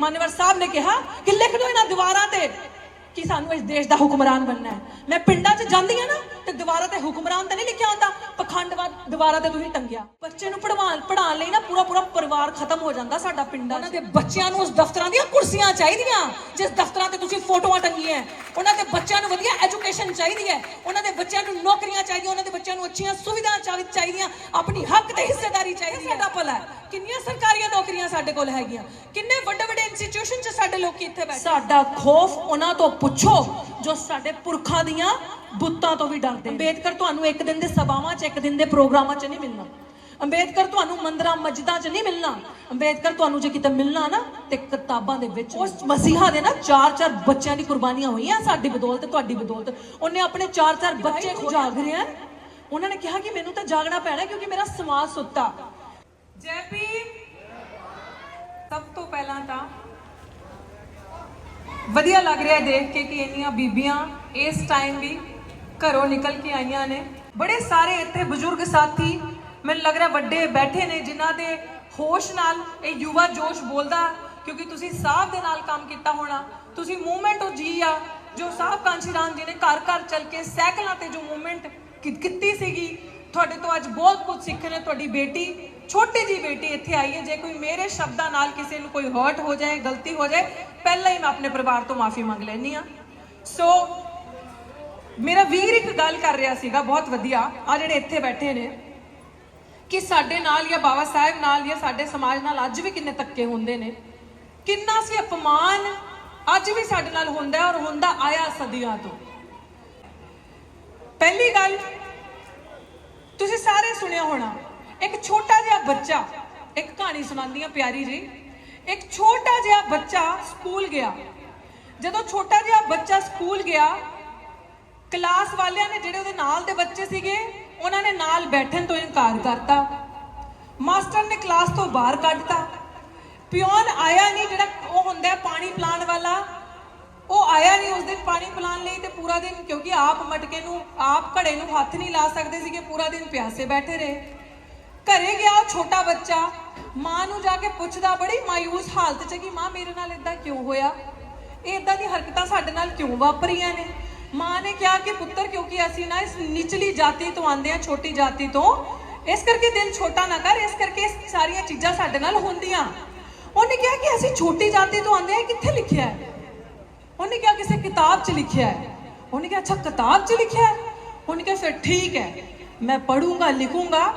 ਮਾਨਵਰ ਸਾਹਿਬ ਨੇ ਕਿਹਾ ਕਿ ਲਿਖ ਦਿਓ ਇਹਨਾਂ ਦੀਵਾਰਾਂ ਤੇ ਕਿ ਸਾਨੂੰ ਇਸ ਦੇਸ਼ ਦਾ ਹੁਕਮਰਾਨ ਬਣਨਾ ਹੈ। ਮੈਂ ਪਿੰਡਾਂ 'ਚ ਜਾਂਦੀ ਆ ਨਾ ਤੇ ਦੀਵਾਰਾਂ ਤੇ ਹੁਕਮਰਾਨ ਤਾਂ ਨਹੀਂ ਲਿਖਿਆ ਹੁੰਦਾ? ਪਖੰਡਵਾਦ ਦੀਵਾਰਾਂ ਤੇ ਤੁਸੀਂ ਟੰਗਿਆ। ਬੱਚੇ ਨੂੰ ਪੜਵਾਉਣ ਪੜਾਉਣ ਲਈ ਨਾ ਪੂਰਾ ਪੂਰਾ ਪਰਿਵਾਰ ਖਤਮ ਹੋ ਜਾਂਦਾ ਸਾਡਾ ਪਿੰਡਾਂ ਉਹਨਾਂ ਦੇ ਬੱਚਿਆਂ ਨੂੰ ਉਸ ਦਫ਼ਤਰਾਂ ਦੀਆਂ ਕੁਰਸੀਆਂ ਚਾਹੀਦੀਆਂ। ਜਿਸ ਦਫ਼ਤਰਾਂ ਤੇ ਤੁਸੀਂ ਫੋਟੋਆਂ ਟੰਗੀਆਂ। ਉਹਨਾਂ ਦੇ ਬੱਚਿਆਂ ਨੂੰ ਵਧੀਆ ਐਜੂਕੇਸ਼ਨ ਚਾਹੀਦੀ ਹੈ। ਉਹਨਾਂ ਦੇ ਬੱਚਿਆਂ ਨੂੰ ਨੌਕਰੀਆਂ ਚਾਹੀਦੀਆਂ। ਉਹਨਾਂ ਦੇ ਬੱਚਿਆਂ ਨੂੰ ਅੱਛੀਆਂ ਸੁਵਿਧਾ ਚਾਹੀ- ਚਾਹੀਦੀਆਂ। ਆਪਣੀ ਹੱਕ ਤੇ ਹਿੱਸੇਦਾਰੀ ਚਾਹੀਦੀ ਹੈ। ਸਾਡਾ ਭਲਾ ਕਿੰਨੀਆਂ ਸਰਕਾਰੀਆਂ ਨੌਕਰੀਆਂ ਸਾਡੇ ਕੋਲ ਹੈਗੀਆਂ? ਕਿੰਨੇ ਵੱਡੇ ਵੱਡੇ ਇੰਸਟੀਟਿਊਸ਼ਨ 'ਚ ਸਾਡੇ ਲੋਕੀ ਇੱਥੇ ਬੈਠੇ? ਸਾਡਾ ਖੌਫ ਉਹਨਾਂ ਤੋਂ ਪੁੱਛੋ। ਜੋ ਸਾਡੇ ਪੁਰਖਾਂ ਦੀਆਂ ਬੁੱਤਾਂ ਤੋਂ ਵੀ ਡਰਦੇ। ਅੰਬੇਦਕਰ ਤੁਹਾਨੂੰ ਇੱਕ ਦਿਨ ਦੇ ਸਭਾਵਾਂ 'ਚ ਇੱਕ ਦਿਨ ਦੇ ਪ੍ਰੋਗਰਾਮਾਂ 'ਚ ਨਹੀਂ ਮਿਲਣਾ। ਅੰਬੇਦਕਰ ਤੁਹਾਨੂੰ ਮੰਦਰਾਂ ਮਸਜਿਦਾਂ 'ਚ ਨਹੀਂ ਮਿਲਣਾ। ਅੰਬੇਦਕਰ ਤੁਹਾਨੂੰ ਜੇ ਕਿਤੇ ਮਿਲਣਾ ਨਾ ਤੇ ਕਿਤਾਬਾਂ ਦੇ ਵਿੱਚ ਉਸ ਮਸੀਹਾ ਦੇ ਨਾ ਚਾਰ ਚਾਰ ਬੱਚਿਆਂ ਦੀ ਕੁਰਬਾਨੀਆਂ ਹੋਈਆਂ ਸਾਡੀ ਬਦੌਲਤ ਤੁਹਾਡੀ ਬਦੌਲਤ। ਉਹਨੇ ਆਪਣੇ ਚਾਰ ਚਾਰ ਬੱਚੇ ਜਾਗ ਰਹੇ। ਆ ਉਹਨਾਂ ਨੇ ਕਿਹਾ ਕਿ ਮੈਨੂੰ ਤਾਂ ਜਾਗਣਾ ਪੈਣਾ ਕਿਉਂਕਿ ਮੇਰਾ ਸਮਾਜ ਸੁੱਤਾ। ਜੈ ਭੀਮ। ਸਭ ਤੋਂ ਪਹਿਲਾਂ ਤਾਂ ਵਧੀਆ ਲੱਗ ਰਿਹਾ ਦੇਖ ਕੇ ਕਿ ਇੰਨੀਆਂ ਬੀਬੀਆਂ ਇਸ ਟਾਈਮ ਵੀ ਘਰੋਂ ਨਿਕਲ ਕੇ ਆਈਆਂ ਨੇ। ਬੜੇ ਸਾਰੇ ਇੱਥੇ ਬਜ਼ੁਰਗ ਸਾਥੀ ਮੈਨੂੰ ਲੱਗ ਰਿਹਾ ਵੱਡੇ ਬੈਠੇ ਨੇ, ਜਿਨ੍ਹਾਂ ਦੇ ਹੋਸ਼ ਨਾਲ ਇਹ ਯੁਵਾ ਜੋਸ਼ ਬੋਲਦਾ, ਕਿਉਂਕਿ ਤੁਸੀਂ ਸਾਹ ਦੇ ਨਾਲ ਕੰਮ ਕੀਤਾ ਹੋਣਾ। ਤੁਸੀਂ ਮੂਵਮੈਂਟ ਉਹ ਜੀ ਆ, ਜੋ ਸਾਹਿਬ ਕਾਂਸ਼ੀ ਰਾਮ ਜੀ ਨੇ ਘਰ ਘਰ ਚੱਲ ਕੇ ਸਾਈਕਲਾਂ ਤੇ ਜੋ ਮੂਵਮੈਂਟ ਕੀਤੀ ਸੀਗੀ, ਤੁਹਾਡੇ ਤੋਂ ਅੱਜ ਬਹੁਤ ਕੁਝ ਸਿੱਖਣ ਤੁਹਾਡੀ ਬੇਟੀ ਛੋਟੀ ਜੀ ਬੇਟੀ ਇੱਥੇ ਆਈ ਹੈ, ਜੇ ਕੋਈ ਮੇਰੇ ਸ਼ਬਦਾਂ ਨਾਲ ਕਿਸੇ ਨੂੰ ਕੋਈ ਹਰਟ ਹੋ ਜਾਏ, ਗਲਤੀ ਹੋ ਜਾਏ, ਪਹਿਲਾਂ ਹੀ ਮੈਂ ਆਪਣੇ ਪਰਿਵਾਰ ਤੋਂ ਮਾਫੀ ਮੰਗ ਲੈਣੀ ਆ ਸੋ ਮੇਰਾ ਵੀਰ ਇੱਕ ਗੱਲ ਕਰ ਰਿਹਾ ਸੀਗਾ, ਬਹੁਤ ਵਧੀਆ ਆ ਜਿਹੜੇ ਇੱਥੇ ਬੈਠੇ ਨੇ, ਕਿ ਸਾਡੇ ਨਾਲ ਜਾਂ ਬਾਬਾ ਸਾਹਿਬ ਨਾਲ ਜਾਂ ਸਾਡੇ ਸਮਾਜ ਨਾਲ ਅੱਜ ਵੀ ਕਿੰਨੇ ਧੱਕੇ ਹੁੰਦੇ ਨੇ। ਕਿੰਨਾ ਸੀ ਅਪਮਾਨ ਅੱਜ ਵੀ ਸਾਡੇ ਨਾਲ ਹੁੰਦਾ ਔਰ ਹੁੰਦਾ ਆਇਆ ਸਦੀਆਂ ਤੋਂ। ਪਹਿਲੀ ਗੱਲ, ਤੁਸੀਂ ਸਾਰੇ ਸੁਣਿਆ ਹੋਣਾ ਇੱਕ ਛੋਟਾ ਜਿਹਾ ਬੱਚਾ, ਇੱਕ ਕਹਾਣੀ ਸੁਣਾਉਂਦੀ ਆ ਪਿਆਰੀ ਜੀ। ਇੱਕ ਛੋਟਾ ਜਿਹਾ ਬੱਚਾ ਸਕੂਲ ਗਿਆ। ਜਦੋਂ ਛੋਟਾ ਜਿਹਾ ਬੱਚਾ ਸਕੂਲ ਗਿਆ, ਕਲਾਸ ਵਾਲਿਆਂ ਨੇ ਜਿਹੜੇ ਉਹਦੇ ਨਾਲ ਦੇ ਬੱਚੇ ਸੀਗੇ, ਉਹਨਾਂ ਨੇ ਨਾਲ ਬੈਠਣ ਤੋਂ ਇਨਕਾਰ ਕਰਤਾ। ਮਾਸਟਰ ਨੇ ਕਲਾਸ ਤੋਂ ਬਾਹਰ ਕੱਢਤਾ ਪਿਓਨ ਆਇਆ ਨਹੀਂ, ਜਿਹੜਾ ਉਹ ਹੁੰਦਾ ਪਾਣੀ ਪਿਲਾਉਣ ਵਾਲਾ, ਉਹ ਆਇਆ ਨਹੀਂ ਉਸ ਦਿਨ ਪਾਣੀ ਪਿਲਾਉਣ ਲਈ ਤੇ ਪੂਰਾ ਦਿਨ ਕਿਉਂਕਿ ਆਪ ਮਟਕੇ ਨੂੰ, ਆਪ ਘੜੇ ਨੂੰ ਹੱਥ ਨਹੀਂ ਲਾ ਸਕਦੇ ਸੀਗੇ, ਪੂਰਾ ਦਿਨ ਪਿਆਸੇ ਬੈਠੇ ਰਹੇ। ਘਰੇ ਗਿਆ ਉਹ ਛੋਟਾ ਬੱਚਾ। ਮਾਂ ਨੂੰ ਜਾ ਕੇ ਪੁੱਛਦਾ, ਬੜੀ ਮਾਇੂਸ ਹਾਲਤ 'ਚ ਕਿ ਮਾਂ ਮੇਰੇ ਨਾਲ ਇਦਾਂ ਕਿਉਂ ਹੋਇਆ? ਇਹ ਇਦਾਂ ਦੀ ਹਰਕਤਾਂ ਸਾਡੇ ਨਾਲ ਕਿਉਂ ਵਾਪਰੀਆਂ ਨੇ? ਮਾਂ ਨੇ ਕਿਹਾ ਕਿ ਪੁੱਤਰ, ਕਿਉਂਕਿ ਅਸੀਂ ਨਾ ਇਸ ਨਿਚਲੀ ਜਾਤੀ ਤੋਂ ਆਂਦੇ ਆ ਛੋਟੀ ਜਾਤੀ ਤੋਂ, ਇਸ ਕਰਕੇ ਦਿਲ ਛੋਟਾ ਨਾ ਕਰ, ਇਸ ਕਰਕੇ ਸਾਰੀਆਂ ਚੀਜ਼ਾਂ ਸਾਡੇ ਨਾਲ ਹੁੰਦੀਆਂ। ਉਹਨੇ ਕਿਹਾ ਕਿ ਅਸੀਂ ਛੋਟੀ ਜਾਤੀ ਤੋਂ ਆਂਦੇ ਆ ਕਿੱਥੇ ਲਿਖਿਆ ਹੈ? ਉਹਨੇ ਕਿਹਾ ਕਿਸੇ ਕਿਤਾਬ 'ਚ ਲਿਖਿਆ ਹੈ। ਉਹਨੇ ਕਿਹਾ, ਅੱਛਾ, ਕਿਤਾਬ 'ਚ ਲਿਖਿਆ ਹੈ? ਉਹਨੇ ਕਿਹਾ, ਫਿਰ ਠੀਕ ਹੈ, ਮੈਂ ਪੜੂੰਗਾ ਲਿਖੂੰਗਾ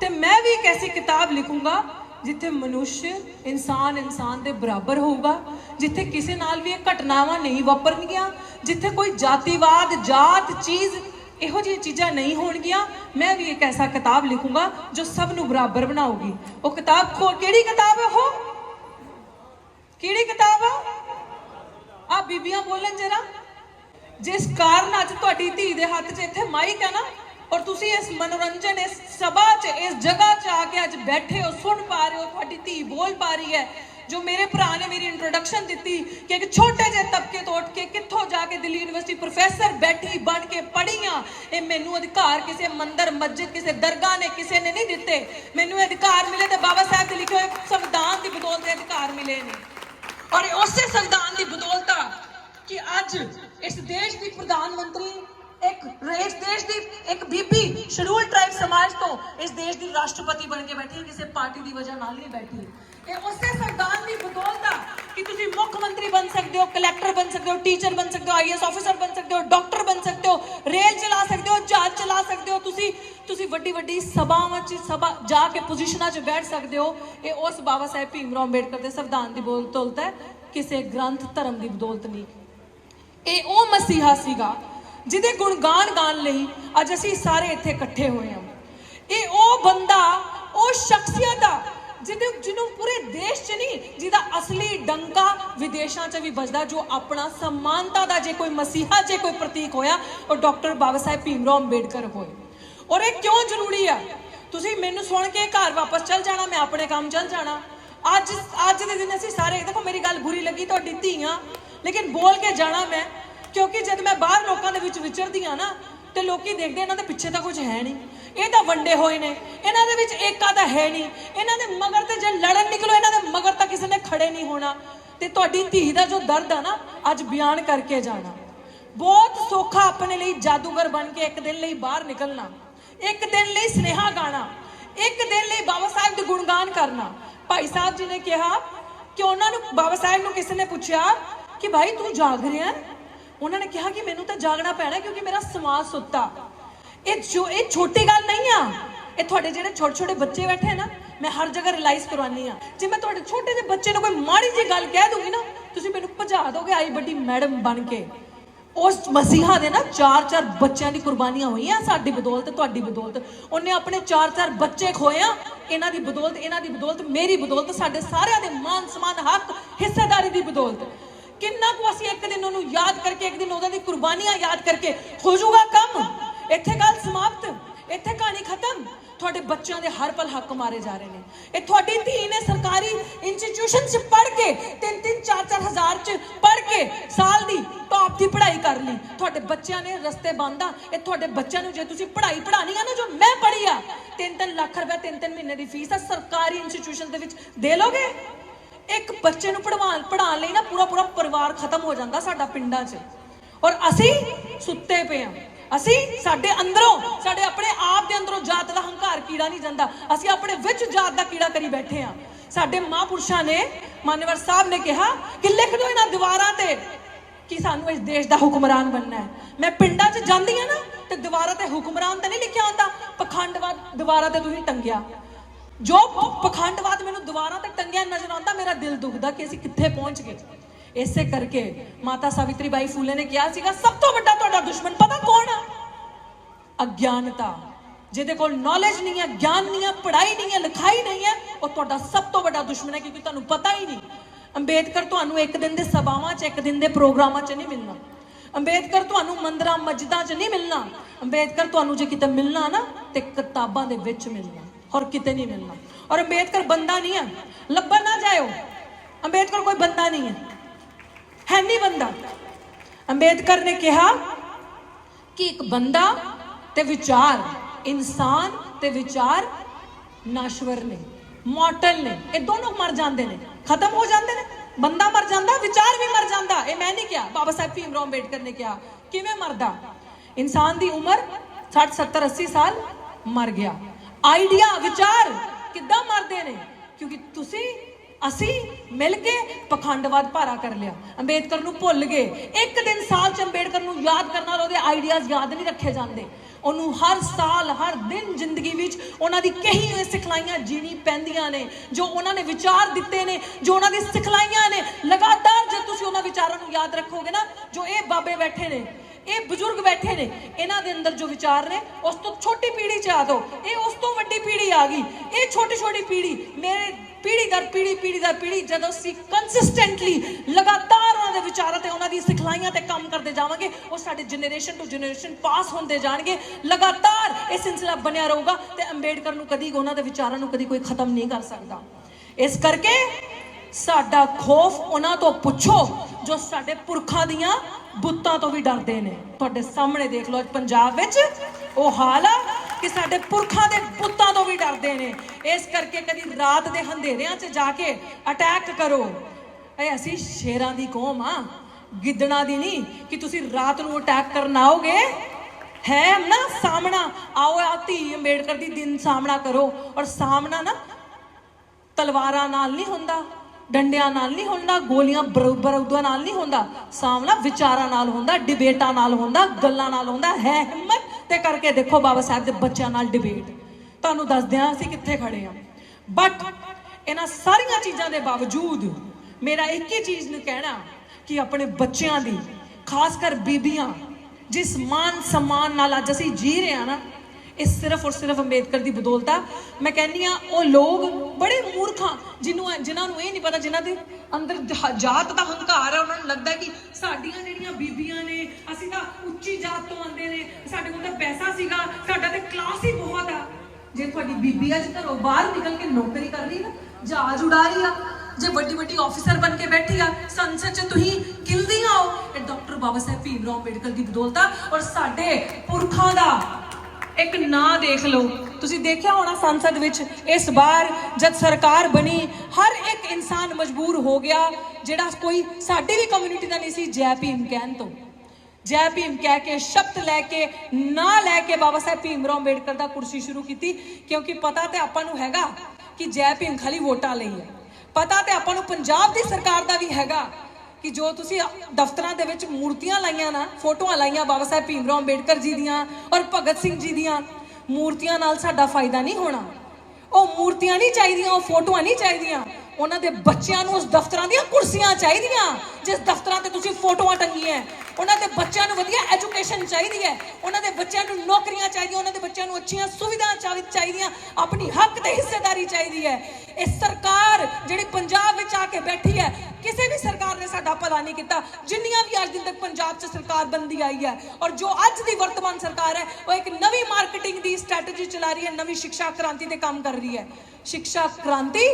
ਤੇ ਮੈਂ ਵੀ ਇੱਕ ਐਸੀ ਕਿਤਾਬ ਲਿਖੂੰਗਾ ਜਿੱਥੇ ਮਨੁੱਖ ਇਨਸਾਨ ਇਨਸਾਨ ਦੇ ਬਰਾਬਰ ਹੋਊਗਾ, ਜਿੱਥੇ ਕਿਸੇ ਨਾਲ ਵੀ ਇਹ ਘਟਨਾਵਾਂ ਨਹੀਂ ਵਾਪਰਨਗੀਆਂ, ਜਿੱਥੇ ਕੋਈ ਜਾਤੀਵਾਦ, ਜਾਤ, ਚੀਜ਼ ਇਹੋ ਜਿਹੀਆਂ ਚੀਜ਼ਾਂ ਨਹੀਂ ਹੋਣਗੀਆਂ, ਮੈਂ ਵੀ ਇੱਕ ਐਸਾ ਕਿਤਾਬ ਲਿਖੂੰਗਾ ਜੋ ਸਭ ਨੂੰ ਬਰਾਬਰ ਬਣਾਊਗੀ। ਉਹ ਕਿਤਾਬ ਖੋ- ਕਿਹੜੀ ਕਿਤਾਬ ਹੈ ਉਹ? ਕਿਹੜੀ ਕਿਤਾਬ ਆ? ਆ ਬੀਬੀਆਂ ਬੋਲਣ ਜਰਾ। ਜਿਸ ਕਾਰਨ ਅੱਜ ਤੁਹਾਡੀ ਧੀ ਦੇ ਹੱਥ 'ਚ ਇੱਥੇ ਮਾਈਕ ਹੈ ਨਾ ਔਰ ਤੁਸੀਂ ਇਸ ਮਨੋਰੰਜਨ, ਇਸ ਸਭਾ 'ਚ, ਇਸ ਜਗ੍ਹਾ 'ਚ ਆ ਕੇ ਅੱਜ ਬੈਠੇ ਹੋ, ਸੁਣ ਪਾ ਰਹੇ ਹੋ, ਤੁਹਾਡੀ ਧੀ ਬੋਲ ਪਾ ਰਹੀ ਹੈ। ਜੋ ਮੇਰੇ ਭਰਾ ਨੇ ਮੇਰੀ ਇੰਟਰੋਡਕਸ਼ਨ ਦਿੱਤੀ ਕਿ ਇੱਕ ਛੋਟੇ ਜਿਹੇ ਤਬਕੇ ਤੋਂ ਉੱਠ ਕੇ ਕਿੱਥੋਂ ਜਾ ਕੇ ਦਿੱਲੀ ਯੂਨੀਵਰਸਿਟੀ ਪ੍ਰੋਫੈਸਰ ਬੈਠੀ, ਬਣ ਕੇ ਪੜੀਆਂ ਇਹ ਮੈਨੂੰ ਅਧਿਕਾਰ ਕਿਸੇ ਮੰਦਰ, ਮਸਜਿਦ, ਕਿਸੇ ਦਰਗਾਹ ਨੇ ਕਿਸੇ ਨੇ ਨਹੀਂ ਦਿੱਤੇ। ਮੈਨੂੰ ਇਹ ਅਧਿਕਾਰ ਮਿਲੇ ਤੇ ਬਾਬਾ ਸਾਹਿਬ ਦੇ ਲਿਖੇ ਹੋਏ ਸੰਵਿਧਾਨ ਦੀ ਬਦੌਲਤ ਇਹ ਅਧਿਕਾਰ ਮਿਲੇ ਨੇ। ਔਰ ਉਸੇ ਸੰਵਿਧਾਨ ਦੀ ਬਦੌਲਤ ਕਿ ਅੱਜ ਇਸ ਦੇਸ਼ ਦੀ ਪ੍ਰਧਾਨ ਮੰਤਰੀ ਇੱਕ, ਇਸ ਦੇਸ਼ ਦੀ ਇੱਕ ਬੀਬੀ ਸ਼ਡਿਊਲ ਟ੍ਰਾਈਬ ਸਮਾਜ ਤੋਂ ਇਸ ਦੇਸ਼ ਦੀ ਰਾਸ਼ਟਰਪਤੀ ਬਣ ਕੇ ਬੈਠੀ ਹੈ, ਕਿਸੇ ਪਾਰਟੀ ਦੀ ਵਜ੍ਹਾ ਨਾਲ ਨਹੀਂ ਬੈਠੀ ਇਹ ਉਸੇ ਸੰਵਿਧਾਨ ਦੀ ਬਦੌਲਤ ਆ ਕਿ ਤੁਸੀਂ ਮੁੱਖ ਮੰਤਰੀ ਬਣ ਸਕਦੇ ਹੋ ਕਲੈਕਟਰ ਬਣ ਸਕਦੇ ਹੋ ਟੀਚਰ ਬਣ ਸਕਦੇ ਹੋ ਆਈਐਸ ਆਫੀਸਰ ਬਣ ਸਕਦੇ ਹੋ ਡਾਕਟਰ ਬਣ ਸਕਦੇ ਹੋ ਰੇਲ ਚਲਾ ਸਕਦੇ ਹੋ, ਜਹਾਜ਼ ਚਲਾ ਸਕਦੇ ਹੋ, ਤੁਸੀਂ ਤੁਸੀਂ ਵੱਡੀ ਵੱਡੀ ਸਭਾਵਾਂ 'ਚ, ਸਭਾ ਜਾ ਕੇ ਪੋਜੀਸ਼ਨਾਂ 'ਚ ਬੈਠ ਸਕਦੇ ਹੋ। ਇਹ ਉਸ ਬਾਬਾ ਸਾਹਿਬ ਭੀਮਰਾਓ ਅੰਬੇਡਕਰ ਦੇ ਸੰਵਿਧਾਨ ਦੀ ਬਦੌਲਤ ਹੈ, ਕਿਸੇ ਗ੍ਰੰਥ ਧਰਮ ਦੀ ਬਦੌਲਤ ਨਹੀਂ। ਇਹ ਉਹ ਮਸੀਹਾ ਸੀਗਾ ਜਿਹਦੇ ਗੁਣਗਾਨ ਗਾਣ ਲਈ ਅੱਜ ਅਸੀਂ ਸਾਰੇ ਇੱਥੇ ਇਕੱਠੇ ਹੋਏ ਹਾਂ। ਇਹ ਉਹ ਬੰਦਾ, ਉਹ ਸ਼ਖਸੀਅਤ ਆ ਜਿਹਦੇ ਜਿਹਨੂੰ ਪੂਰੇ ਦੇਸ਼ 'ਚ ਨਹੀਂ, ਜਿਹਦਾ ਅਸਲੀ ਡੰਕਾ ਵਿਦੇਸ਼ਾਂ 'ਚ ਵੀ ਵੱਜਦਾ, ਜੋ ਆਪਣਾ ਸਮਾਨਤਾ ਦਾ ਜੇ ਕੋਈ ਮਸੀਹਾ, ਜੇ ਕੋਈ ਪ੍ਰਤੀਕ ਹੋਇਆ, ਉਹ ਡਾਕਟਰ ਬਾਬਾ ਸਾਹਿਬ ਭੀਮਰਾਓ ਅੰਬੇਡਕਰ ਹੋਏ। ਔਰ ਇਹ ਕਿਉਂ ਜ਼ਰੂਰੀ ਆ? ਤੁਸੀਂ ਮੈਨੂੰ ਸੁਣ ਕੇ ਘਰ ਵਾਪਸ ਚੱਲ ਜਾਣਾ, ਮੈਂ ਆਪਣੇ ਕੰਮ ਚੱਲ ਜਾਣਾ। ਅੱਜ ਅੱਜ ਦੇ ਦਿਨ ਅਸੀਂ ਸਾਰੇ ਦੇਖੋ, ਮੇਰੀ ਗੱਲ ਬੁਰੀ ਲੱਗੀ, ਤੁਹਾਡੀ ਧੀਆਂ, ਲੇਕਿਨ ਬੋਲ ਕੇ ਜਾਣਾ ਮੈਂ। ਕਿਉਂਕਿ ਜਦ ਮੈਂ ਬਾਹਰ ਲੋਕਾਂ ਦੇ ਵਿੱਚ ਵਿਚਰਦੀ ਆ ਨਾ, ਤੇ ਲੋਕੀ ਦੇਖਦੇ ਇਹਨਾਂ ਦੇ ਪਿੱਛੇ ਤਾਂ ਕੁਝ ਹੈ ਨਹੀਂ। ਇਹ ਤਾਂ ਵੰਡੇ ਹੋਏ ਨੇ। ਇਹਨਾਂ ਦੇ ਵਿੱਚ ਏਕਾ ਤਾਂ ਹੈ ਨਹੀਂ। ਇਹਨਾਂ ਦੇ ਮਗਰ ਤੇ ਜੇ ਲੜਨ ਨਿਕਲੋ, ਇਹਨਾਂ ਦੇ ਮਗਰ ਤਾਂ ਕਿਸੇ ਨੇ ਖੜੇ ਨਹੀਂ ਹੋਣਾ। ਤੇ ਤੁਹਾਡੀ ਧੀ ਦਾ ਜੋ ਦਰਦ ਆ ਨਾ, ਅੱਜ ਬਿਆਨ ਕਰਕੇ ਜਾਣਾ। ਬਹੁਤ ਸੌਖਾ ਆਪਣੇ ਲਈ ਜਾਦੂਗਰ ਬਣ ਕੇ ਇੱਕ ਦਿਨ ਲਈ ਬਾਹਰ ਨਿਕਲਣਾ। ਇੱਕ ਦਿਨ ਲਈ ਸਨੇਹਾ ਗਾਣਾ। ਇੱਕ ਦਿਨ ਲਈ ਬਾਬਾ ਸਾਹਿਬ ਦੇ ਗੁਣਗਾਨ ਕਰਨਾ। ਭਾਈ ਸਾਹਿਬ ਜੀ ਨੇ ਕਿਹਾ ਕਿ ਉਹਨਾਂ ਨੂੰ, ਬਾਬਾ ਸਾਹਿਬ ਨੂੰ ਕਿਸੇ ਨੇ ਪੁੱਛਿਆ ਕਿ ਭਾਈ ਤੂੰ ਜਾਗ ਰਿਹਾ ਹੈ? ਉਹਨਾਂ ਨੇ ਕਿਹਾ ਕਿ ਮੈਨੂੰ ਤਾਂ ਜਾਗਣਾ ਪੈਣਾ ਕਿਉਂਕਿ ਮੇਰਾ ਸਮਾਜ ਸੁੱਤਾ। ਇਹ ਜੋ ਇਹ ਛੋਟੀ ਗੱਲ ਨਹੀਂ ਆ। ਇਹ ਤੁਹਾਡੇ ਜਿਹੜੇ ਛੋਟੇ ਛੋਟੇ ਬੱਚੇ ਬੈਠੇ ਨਾ, ਮੈਂ ਹਰ ਜਗ੍ਹਾ ਰਿਅਲਾਈਜ਼ ਕਰਵਾਨੀ ਆ। ਜੇ ਮੈਂ ਤੁਹਾਡੇ ਛੋਟੇ ਜਿਹੇ ਬੱਚੇ ਨੂੰ ਕੋਈ ਮਾੜੀ ਜਿਹੀ ਗੱਲ ਕਹਿ ਦੂੰਗੀ ਨਾ, ਤੁਸੀਂ ਮੈਨੂੰ ਭਜਾ ਦੋਗੇ ਆਈ ਵੱਡੀ ਮੈਡਮ ਬਣ ਕੇ। ਉਸ ਮਸੀਹਾ ਦੇ ਨਾ ਚਾਰ ਚਾਰ ਬੱਚਿਆਂ ਦੀ ਕੁਰਬਾਨੀਆਂ ਹੋਈਆਂ ਸਾਡੀ ਬਦੌਲਤ, ਤੁਹਾਡੀ ਬਦੌਲਤ। ਉਹਨੇ ਆਪਣੇ ਚਾਰ ਚਾਰ ਬੱਚੇ ਖੋਏ ਆ, ਇਹਨਾਂ ਦੀ ਬਦੌਲਤ, ਇਹਨਾਂ ਦੀ ਬਦੌਲਤ, ਮੇਰੀ ਬਦੌਲਤ, ਸਾਡੇ ਸਾਰਿਆਂ ਦੇ ਮਾਨ ਸਮਾਨ ਹੱਕ, ਹਿੱਸੇਦਾਰੀ ਦੀ ਬਦੌਲਤ। ਕਿੰਨਾ ਕੁ ਅਸੀਂ ਇੱਕ ਦਿਨ ਉਹਨੂੰ ਯਾਦ ਕਰਕੇ, ਇੱਕ ਦਿਨ ਉਹਦੀ ਕੁਰਬਾਨੀਆਂ ਯਾਦ ਕਰਕੇ ਹੋ ਜਾਊਗਾ ਕੰਮ। ਇੱਥੇ ਗੱਲ ਸਮਾਪਤ। ਇੱਥੇ ਕਹਾਣੀ ਖਤਮ। ਤੁਹਾਡੇ ਬੱਚਿਆਂ ਦੇ ਹਰ ਪਲ ਹੱਕ ਮਾਰੇ ਜਾ ਰਹੇ ਨੇ। ਇਹ ਤੁਹਾਡੀ ਧੀ ਨੇ ਸਰਕਾਰੀ ਇੰਸਟੀਟਿਊਸ਼ਨ 'ਚ ਪੜ੍ਹ ਕੇ, ਤਿੰਨ ਤਿੰਨ, ਚਾਰ ਚਾਰ ਹਜ਼ਾਰ 'ਚ ਪੜ੍ਹ ਕੇ ਸਾਲ ਦੀ ਟੌਪ ਦੀ ਪੜ੍ਹਾਈ ਕਰ ਲਈ। ਤੁਹਾਡੇ ਬੱਚਿਆਂ ਨੇ ਰਸਤੇ ਬੰਦਾ ਇਹ ਤੁਹਾਡੇ ਬੱਚਿਆਂ ਨੂੰ ਜੇ ਤੁਸੀਂ ਪੜ੍ਹਾਈ ਪੜ੍ਹਾਣੀ ਆ ਨਾ, ਜੋ ਮੈਂ ਪੜ੍ਹੀ ਆ, ਤਿੰਨ ਤਿੰਨ ਲੱਖ ਰੁਪਏ ਤਿੰਨ ਤਿੰਨ ਮਹੀਨੇ ਦੀ ਫੀਸ ਆ ਸਰਕਾਰੀ ਇੰਸਟੀਟਿਊਸ਼ਨ ਦੇ ਵਿੱਚ ਦੇ ਲੋਗੇ? ਇੱਕ ਬੱਚੇ ਨੂੰ ਪੜਵਾਉਣ ਪੜਾਉਣ ਲਈ ਨਾ ਪੂਰਾ ਪੂਰਾ ਪਰਿਵਾਰ ਖਤਮ ਹੋ ਜਾਂਦਾ ਸਾਡਾ ਪਿੰਡਾਂ 'ਚ। ਔਰ ਅਸੀਂ ਸੁੱਤੇ ਪਏ ਹਾਂ। ਅਸੀਂ ਸਾਡੇ ਅੰਦਰੋਂ, ਸਾਡੇ ਆਪਣੇ ਆਪ ਦੇ ਅੰਦਰੋਂ ਜਾਤ ਦਾ ਹੰਕਾਰ ਕੀੜਾ ਨਹੀਂ ਜਾਂਦਾ। ਅਸੀਂ ਆਪਣੇ ਵਿੱਚ ਜਾਤ ਦਾ ਕੀੜਾ ਕਰੀ ਬੈਠੇ ਹਾਂ। ਸਾਡੇ ਮਹਾਂਪੁਰਸ਼ਾਂ ਨੇ, ਮਾਨਵਰ ਸਾਹਿਬ ਨੇ ਕਿਹਾ ਕਿ ਲਿਖ ਦਿਓ ਇਹਨਾਂ ਦੀਵਾਰਾਂ ਤੇ ਕਿ ਸਾਨੂੰ ਇਸ ਦੇਸ਼ ਦਾ ਹੁਕਮਰਾਨ ਬਣਨਾ ਹੈ। ਮੈਂ ਪਿੰਡਾਂ 'ਚ ਜਾਂਦੀ ਆ ਨਾ, ਤੇ ਦੀਵਾਰਾਂ ਤੇ ਹੁਕਮਰਾਨ ਤਾਂ ਨਹੀਂ ਲਿਖਿਆ ਹੁੰਦਾ। ਪਖੰਡਵਾਦ ਦੀਵਾਰਾਂ ਤੇ ਤੁਸੀਂ ਟੰਗਿਆ। ਜੋ ਪ- ਪਖੰਡਵਾਦ ਮੈਨੂੰ ਦੁਬਾਰਾ ਤੇ ਟੰਗਿਆ ਨਜ਼ਰ ਆਉਂਦਾ, ਮੇਰਾ ਦਿਲ ਦੁਖਦਾ ਕਿ ਅਸੀਂ ਕਿੱਥੇ ਪਹੁੰਚ ਗਏ। ਇਸੇ ਕਰਕੇ ਮਾਤਾ ਸਾਵਿਤਰੀ ਬਾਈ ਫੂਲੇ ਨੇ ਕਿਹਾ ਸੀਗਾ, ਸਭ ਤੋਂ ਵੱਡਾ ਤੁਹਾਡਾ ਦੁਸ਼ਮਣ ਪਤਾ ਕੌਣ ਆ? ਅਗਿਆਨਤਾ। ਜਿਹਦੇ ਕੋਲ ਨੌਲੇਜ ਨਹੀਂ ਹੈ, ਗਿਆਨ ਨਹੀਂ ਹੈ, ਪੜ੍ਹਾਈ ਨਹੀਂ ਹੈ, ਲਿਖਾਈ ਨਹੀਂ ਹੈ, ਉਹ ਤੁਹਾਡਾ ਸਭ ਤੋਂ ਵੱਡਾ ਦੁਸ਼ਮਣ ਹੈ ਕਿਉਂਕਿ ਤੁਹਾਨੂੰ ਪਤਾ ਹੀ ਨਹੀਂ। ਅੰਬੇਦਕਰ ਤੁਹਾਨੂੰ ਇੱਕ ਦਿਨ ਦੇ ਸਭਾਵਾਂ 'ਚ, ਇੱਕ ਦਿਨ ਦੇ ਪ੍ਰੋਗਰਾਮਾਂ 'ਚ ਨਹੀਂ ਮਿਲਣਾ। ਅੰਬੇਦਕਰ ਤੁਹਾਨੂੰ ਮੰਦਰਾਂ, ਮਸਜਿਦਾਂ 'ਚ ਨਹੀਂ ਮਿਲਣਾ। ਅੰਬੇਦਕਰ ਤੁਹਾਨੂੰ ਜੇ ਕਿਤੇ ਮਿਲਣਾ ਨਾ, ਤੇ ਕਿਤਾਬਾਂ ਦੇ ਵਿੱਚ ਮਿਲਣਾ। ਹੋਰ ਕਿਤੇ ਨਹੀਂ ਮਿਲਣਾ ਔਰ ਅੰਬੇਦਕਰ ਬੰਦਾ ਨਹੀਂ ਹੈ ਲੱਭਣ ਨਾ ਜਾਇਓ ਅੰਬੇਦਕਰ ਕੋਈ ਬੰਦਾ ਨਹੀਂ ਹੈ ਹੈ ਨਹੀਂ ਬੰਦਾ ਅੰਬੇਦਕਰ ਨੇ ਕਿਹਾ ਕਿ ਇੱਕ ਬੰਦਾ ਤੇ ਵਿਚਾਰ ਇਨਸਾਨ ਤੇ ਵਿਚਾਰ ਨਾਸ਼ਵਰ ਨੇ ਮੋਰਟਲ ਨੇ ਇਹ ਦੋਨੋਂ ਮਰ ਜਾਂਦੇ ਨੇ ਖਤਮ ਹੋ ਜਾਂਦੇ ਨੇ ਬੰਦਾ ਮਰ ਜਾਂਦਾ ਵਿਚਾਰ ਵੀ ਮਰ ਜਾਂਦਾ ਇਹ ਮੈਂ ਨਹੀਂ ਕਿਹਾ ਬਾਬਾ ਸਾਹਿਬ ਭੀਮਰਾਓ ਅੰਬੇਡਕਰ ਨੇ ਕਿਹਾ ਕਿਵੇਂ ਮਰਦਾ ਇਨਸਾਨ ਦੀ ਉਮਰ 60 70 80 ਸਾਲ ਮਰ ਗਿਆ ਆਈਡੀਆ, ਵਿਚਾਰ ਕਿੱਦਾਂ ਮਰਦੇ ਨੇ? ਕਿਉਂਕਿ ਤੁਸੀਂ, ਅਸੀਂ ਮਿਲ ਕੇ ਪਖੰਡਵਾਦ ਭਾਰਾ ਕਰ ਲਿਆ। ਅੰਬੇਦਕਰ ਨੂੰ ਭੁੱਲ ਗਏ। ਇੱਕ ਦਿਨ ਸਾਲ ਚ ਅੰਬੇਦਕਰ ਨੂੰ ਯਾਦ ਕਰਨ ਨਾਲ ਉਹਦੇ ਆਈਡੀਆਜ਼ ਯਾਦ ਨਹੀਂ ਰੱਖੇ ਜਾਂਦੇ। ਉਹਨੂੰ ਹਰ ਸਾਲ, ਹਰ ਦਿਨ ਜ਼ਿੰਦਗੀ ਵਿੱਚ ਉਹਨਾਂ ਦੀ ਕਹੀ ਹੋਈ ਸਿਖਲਾਈਆਂ ਜੀਣੀ ਪੈਂਦੀਆਂ ਨੇ। ਜੋ ਉਹਨਾਂ ਨੇ ਵਿਚਾਰ ਦਿੱਤੇ ਨੇ, ਜੋ ਉਹਨਾਂ ਦੀ ਸਿਖਲਾਈਆਂ ਨੇ। ਲਗਾਤਾਰ ਜੇ ਤੁਸੀਂ ਉਹਨਾਂ ਵਿਚਾਰਾਂ ਨੂੰ ਯਾਦ ਰੱਖੋਗੇ ਨਾ, ਜੋ ਇਹ ਬਾਬੇ ਬੈਠੇ ਨੇ, ਇਹ ਬਜ਼ੁਰਗ ਬੈਠੇ ਨੇ, ਇਹਨਾਂ ਦੇ ਅੰਦਰ ਜੋ ਵਿਚਾਰ ਨੇ, ਉਸ ਤੋਂ ਛੋਟੀ ਪੀੜ੍ਹੀ ਚ ਆ ਦੋ ਇਹ ਉਸ ਤੋਂ ਵੱਡੀ ਆ ਗਈ। ਇਹ ਛੋਟੀ ਛੋਟੀ ਪੀੜ੍ਹੀ, ਮੇਰੇ ਪੀੜ੍ਹੀ ਦਰ ਪੀੜ੍ਹੀ ਪੀੜ੍ਹੀ ਦਰ ਪੀੜ੍ਹੀ, ਜਦੋਂ ਅਸੀਂ ਕੰਸਿਸਟੈਂਟਲੀ ਲਗਾਤਾਰ ਉਹਨਾਂ ਦੇ ਵਿਚਾਰਾਂ ਤੇ ਉਹਨਾਂ ਦੀ ਸਿਖਲਾਈਆਂ ਤੇ ਕੰਮ ਕਰਦੇ ਜਾਵਾਂਗੇ, ਉਹ ਸਾਡੇ ਜਨਰੇਸ਼ਨ ਟੂ ਜਨਰੇਸ਼ਨ ਪਾਸ ਹੁੰਦੇ ਜਾਣਗੇ। ਲਗਾਤਾਰ ਇਹ ਸਿਲਸਿਲਾ ਬਣਿਆ ਰਹੂਗਾ ਤੇ ਅੰਬੇਡਕਰ ਨੂੰ ਕਦੀ ਉਹਨਾਂ ਦੇ ਵਿਚਾਰਾਂ ਨੂੰ ਕਦੀ ਕੋਈ ਖਤਮ ਨਹੀਂ ਕਰ ਸਕਦਾ। ਇਸ ਕਰਕੇ ਸਾਡਾ ਖੋਫ ਉਹਨਾਂ ਤੋਂ ਪੁੱਛੋ, ਜੋ ਸਾਡੇ ਪੁਰਖਾਂ ਦੀਆਂ ਬੁੱਤਾਂ ਤੋਂ ਵੀ ਡਰਦੇ ਨੇ। ਤੁਹਾਡੇ ਸਾਹਮਣੇ ਦੇਖ ਲਓ ਪੰਜਾਬ ਵਿੱਚ ਉਹ ਹਾਲ ਆ। ਕਿ ਸਾਡੇ ਪੁਰਖਾਂ ਦੇ ਪੁੱਤਾਂ ਤੋਂ ਵੀ ਡਰਦੇ ਨੇ। ਇਸ ਕਰਕੇ ਕਦੀ ਰਾਤ ਦੇ ਹਨੇਰਿਆਂ 'ਚ ਜਾ ਕੇ ਅਟੈਕ ਕਰੋ। ਇਹ ਅਸੀਂ ਸ਼ੇਰਾਂ ਦੀ ਕੌਮ ਆ। ਗਿੱਦੜਾਂ ਦੀ ਨਹੀਂ, ਕਿ ਤੁਸੀਂ ਰਾਤ ਨੂੰ ਅਟੈਕ ਕਰਨ ਆਓਗੇ। ਹੈ ਨਾ ਸਾਹਮਣਾ? ਆਓ ਆ ਧੀ ਅੰਬੇਡਕਰ ਦੀ ਦਿਨ ਸਾਹਮਣਾ ਕਰੋ। ਔਰ ਸਾਹਮਣਾ ਨਾ ਤਲਵਾਰਾਂ ਨਾਲ ਨਹੀਂ ਹੁੰਦਾ, ਡੰਡਿਆਂ ਨਾਲ ਨਹੀਂ ਹੁੰਦਾ, ਗੋਲੀਆਂ ਬਰੂ- ਬਰੂਦਾਂ ਨਾਲ ਨਹੀਂ ਹੁੰਦਾ। ਸਾਹਮਣਾ ਵਿਚਾਰਾਂ ਨਾਲ ਹੁੰਦਾ, ਡਿਬੇਟਾਂ ਨਾਲ ਹੁੰਦਾ, ਗੱਲਾਂ ਨਾਲ ਹੁੰਦਾ, ਹੈ ਹਿੰਮਤ ਤੇ ਕਰਕੇ ਦੇਖੋ ਬਾਬਾ ਸਾਹਿਬ ਦੇ ਬੱਚਿਆਂ ਨਾਲ ਡਿਬੇਟ ਤੁਹਾਨੂੰ ਦੱਸਦੇ ਹਾਂ ਅਸੀਂ ਕਿੱਥੇ ਖੜੇ ਹਾਂ। ਬਟ ਇਹਨਾਂ ਸਾਰੀਆਂ ਚੀਜ਼ਾਂ ਦੇ ਬਾਵਜੂਦ ਮੇਰਾ ਇੱਕ ਹੀ ਚੀਜ਼ ਨੂੰ ਕਹਿਣਾ ਕਿ ਆਪਣੇ ਬੱਚਿਆਂ ਦੀ, ਖਾਸ ਕਰ ਬੀਬੀਆਂ, ਜਿਸ ਮਾਨ ਸਨਮਾਨ ਨਾਲ ਅੱਜ ਅਸੀਂ ਜੀ ਰਹੇ ਹਾਂ ਨਾ ਇਹ ਸਿਰਫ ਔਰ ਸਿਰਫ ਅੰਬੇਦਕਰ ਦੀ ਬਦੌਲਤ ਆ। ਮੈਂ ਕਹਿੰਦੀ ਆ, ਉਹ ਲੋਕ ਬੜੇ ਮੂਰਖਾਂ ਜਿਹਨੂੰ ਜਿਨ੍ਹਾਂ ਨੂੰ ਇਹ ਨਹੀਂ ਪਤਾ, ਜਿਨ੍ਹਾਂ ਦੇ ਅੰਦਰ ਜਾਤ ਦਾ ਹੰਕਾਰ ਹੈ ਉਹਨਾਂ ਨੂੰ ਲੱਗਦਾ ਕਿ ਸਾਡੀਆਂ ਜਿਹੜੀਆਂ ਬੀਬੀਆਂ ਨੇ, ਅਸੀਂ ਤਾਂ ਉੱਚੀ ਜਾਤ ਤੋਂ ਆਉਂਦੇ ਨੇ, ਸਾਡੇ ਕੋਲ ਤਾਂ ਪੈਸਾ ਸੀਗਾ, ਸਾਡਾ ਤੇ ਕਲਾਸ ਹੀ ਬਹੁਤ ਆ। ਜੇ ਤੁਹਾਡੀ ਬੀਬੀ ਅੱਜ ਘਰੋਂ ਬਾਹਰ ਨਿਕਲ ਕੇ ਨੌਕਰੀ ਕਰ ਰਹੀ ਨਾ ਜਹਾਜ਼ ਉਡਾ ਰਹੀ ਆ, ਜੇ ਵੱਡੀ ਵੱਡੀ ਆਫੀਸਰ ਬਣ ਕੇ ਬੈਠੀ ਆ, ਸੰਸਦ 'ਚ ਤੁਸੀਂ ਕਿਲਦੀ ਆਓ। ਇਹ ਡਾਕਟਰ ਬਾਬਾ ਸਾਹਿਬ ਭੀਮ ਰਾਓ ਅੰਬੇਡਕਰ ਦੀ ਬਦੌਲਤ ਔਰ ਸਾਡੇ ਪੁਰਖਾਂ ਦਾ ਇੱਕ ਨਾਂ ਦੇਖ ਲਓ। ਤੁਸੀਂ ਦੇਖਿਆ ਹੋਣਾ ਸੰਸਦ ਵਿੱਚ ਇਸ ਵਾਰ ਜਦ ਸਰਕਾਰ ਬਣੀ, ਹਰ ਇੱਕ ਇਨਸਾਨ ਮਜਬੂਰ ਹੋ ਗਿਆ, ਜਿਹੜਾ ਕੋਈ ਸਾਡੀ ਵੀ ਕਮਿਊਨਿਟੀ ਦਾ ਨਹੀਂ ਸੀ, ਜੈ ਭੀਮ ਕਹਿਣ ਤੋਂ। ਜੈ ਭੀਮ ਕਹਿ ਕੇ, ਸ਼ਬਦ ਲੈ ਕੇ, ਨਾਂ ਲੈ ਕੇ ਬਾਬਾ ਸਾਹਿਬ ਭੀਮ ਰਾਓ ਅੰਬੇਡਕਰ ਦਾ ਕੁਰਸੀ ਸ਼ੁਰੂ ਕੀਤੀ, ਕਿਉਂਕਿ ਪਤਾ ਤੇ ਆਪਾਂ ਨੂੰ ਹੈਗਾ ਕਿ ਜੈ ਭੀਮ ਖਾਲੀ ਵੋਟਾਂ ਲਈ ਹੈ। ਪਤਾ ਤੇ ਆਪਾਂ ਨੂੰ ਪੰਜਾਬ ਦੀ ਸਰਕਾਰ ਦਾ ਵੀ ਹੈਗਾ ਕਿ ਜੋ ਤੁਸੀਂ ਦਫ਼ਤਰਾਂ ਦੇ ਵਿੱਚ ਮੂਰਤੀਆਂ ਲਾਈਆਂ ਨਾ, ਫੋਟੋਆਂ ਲਾਈਆਂ ਬਾਬਾ ਸਾਹਿਬ ਭੀਮ ਰਾਓ ਅੰਬੇਡਕਰ ਜੀ ਦੀਆਂ ਔਰ ਭਗਤ ਸਿੰਘ ਜੀ ਦੀਆਂ, ਮੂਰਤੀਆਂ ਨਾਲ ਸਾਡਾ ਫਾਇਦਾ ਨਹੀਂ ਹੋਣਾ। ਉਹ ਮੂਰਤੀਆਂ ਨਹੀਂ ਚਾਹੀਦੀਆਂ, ਉਹ ਫੋਟੋਆਂ ਨਹੀਂ ਚਾਹੀਦੀਆਂ। ਉਹਨਾਂ ਦੇ ਬੱਚਿਆਂ ਨੂੰ ਉਸ ਦਫ਼ਤਰਾਂ ਦੀਆਂ ਕੁਰਸੀਆਂ ਚਾਹੀਦੀਆਂ, ਜਿਸ ਦਫ਼ਤਰਾਂ ਤੇ ਤੁਸੀਂ ਫੋਟੋਆਂ ਟੰਗੀਆਂ ਉਹਨਾਂ ਦੇ ਬੱਚਿਆਂ ਨੂੰ ਵਧੀਆ ਐਜੂਕੇਸ਼ਨ ਚਾਹੀਦੀ ਹੈ। ਉਹਨਾਂ ਦੇ ਬੱਚਿਆਂ ਨੂੰ ਨੌਕਰੀਆਂ ਚਾਹੀਦੀਆਂ, ਉਹਨਾਂ ਦੇ ਬੱਚਿਆਂ ਨੂੰ ਅੱਛੀਆਂ ਸੁਵਿਧਾ ਚਾਹੀ- ਚਾਹੀਦੀਆਂ। ਆਪਣੀ ਹੱਕ ਤੇ ਹਿੱਸੇਦਾਰੀ ਚਾਹੀਦੀ ਹੈ। ਇਹ ਸਰਕਾਰ ਜਿਹੜੀ ਪੰਜਾਬ ਵਿੱਚ ਆ ਕੇ ਬੈਠੀ ਹੈ, ਕਿਸੇ ਵੀ ਸਰਕਾਰ ਨੇ ਸਾਡਾ ਭਲਾ ਨਹੀਂ ਕੀਤਾ। ਜਿੰਨੀਆਂ ਵੀ ਅੱਜ ਦਿਨ ਤੱਕ ਪੰਜਾਬ 'ਚ ਸਰਕਾਰ ਬੰਦੀ ਆਈ ਹੈ ਔਰ ਜੋ ਅੱਜ ਦੀ ਵਰਤਮਾਨ ਸਰਕਾਰ ਹੈ, ਉਹ ਇੱਕ ਨਵੀਂ ਮਾਰਕੀਟਿੰਗ ਦੀ ਸਟ੍ਰੈਟਜੀ ਚਲਾ ਰਹੀ ਹੈ, ਨਵੀਂ ਸਿੱਖਿਆ ਕ੍ਰਾਂਤੀ ਤੇ ਕੰਮ ਕਰ ਰਹੀ ਹੈ। ਸਿੱਖਿਆ ਕ੍ਰਾਂਤੀ